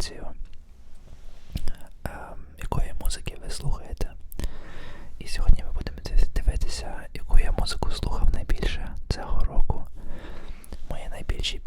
інформацію, ем, якої музики ви слухаєте. І сьогодні ми будемо дивитися, яку я музику слухав найбільше цього року. Мої найбільші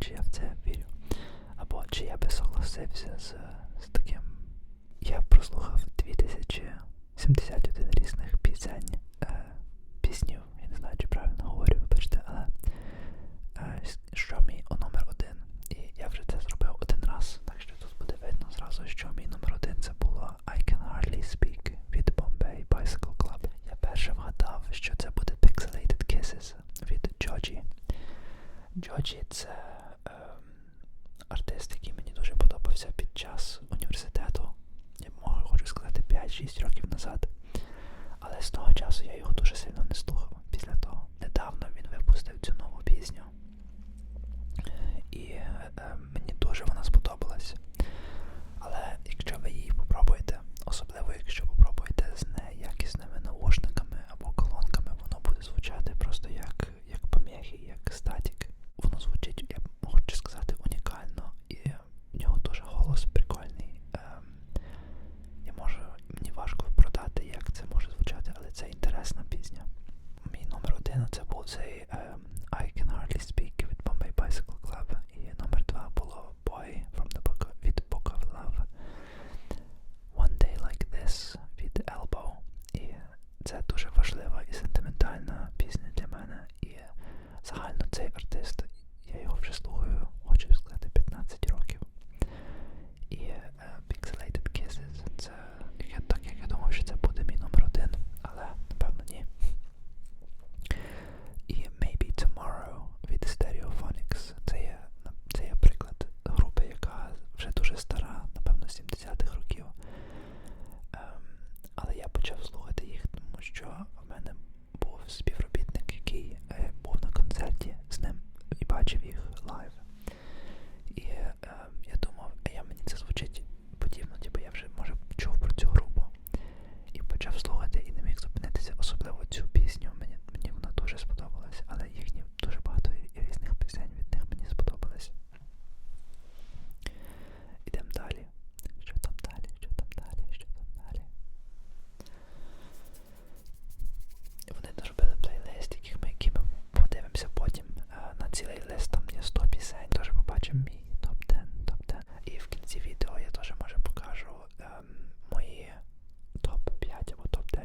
чи я в це вірю, або чи я би согласився з, з таким. Я прослухав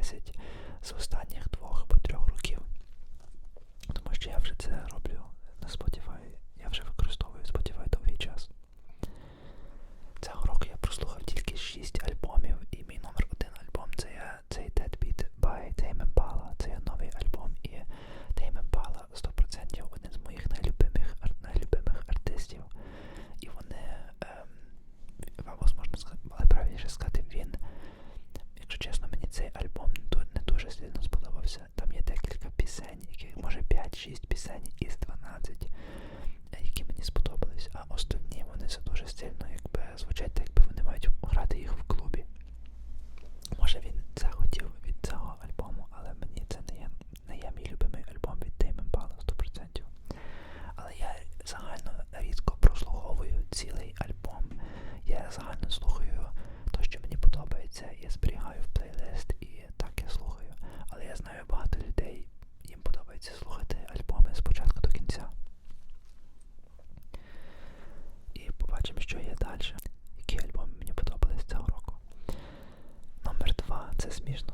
10 з останніх двох або трьох років. Тому що я вже це роблю на Spotify гарно слухаю то, що мені подобається, я зберігаю в плейлист і так я слухаю. Але я знаю багато людей, їм подобається слухати альбоми з початку до кінця. І побачимо, що є далі. Які альбоми мені подобались цього року. Номер два це смішно.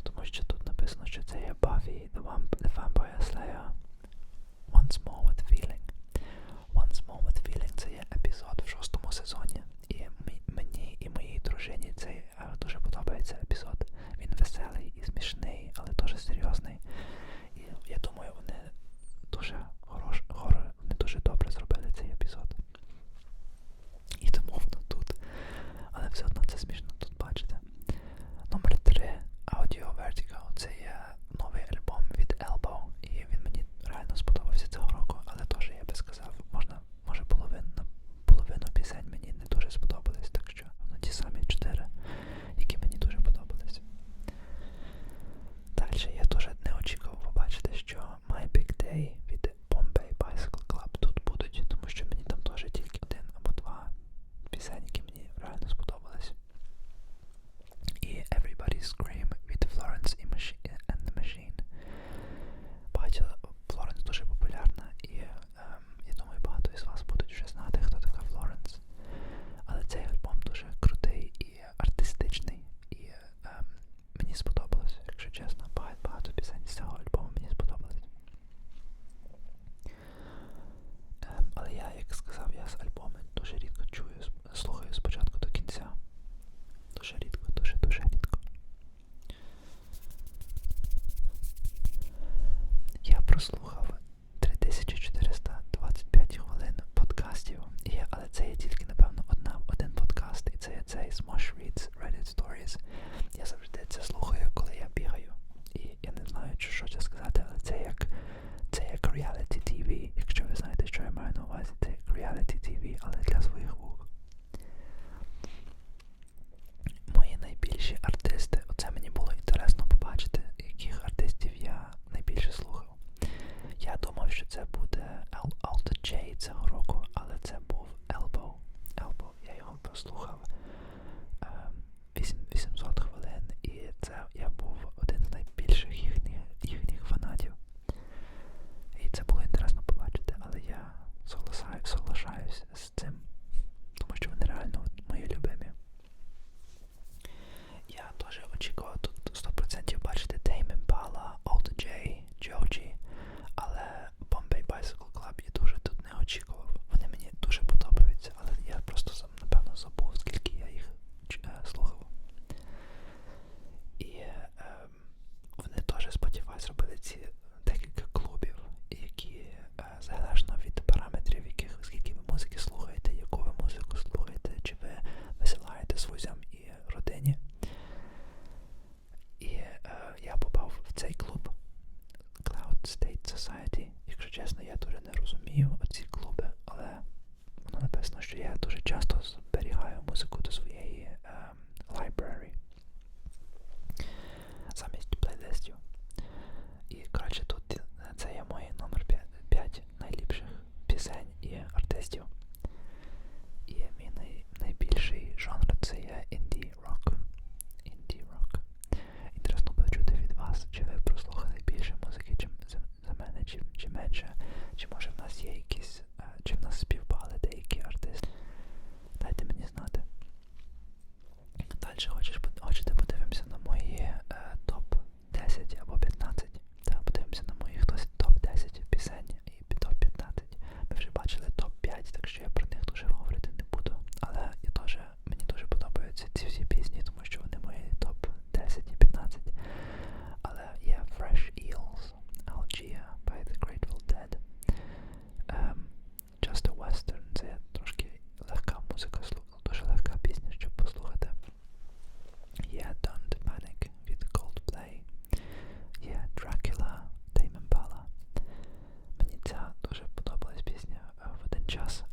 В один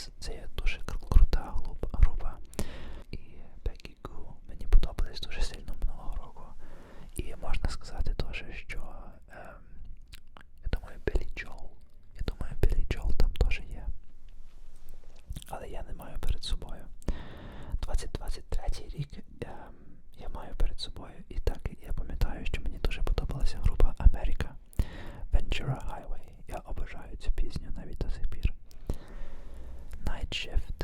guys. See you. Shift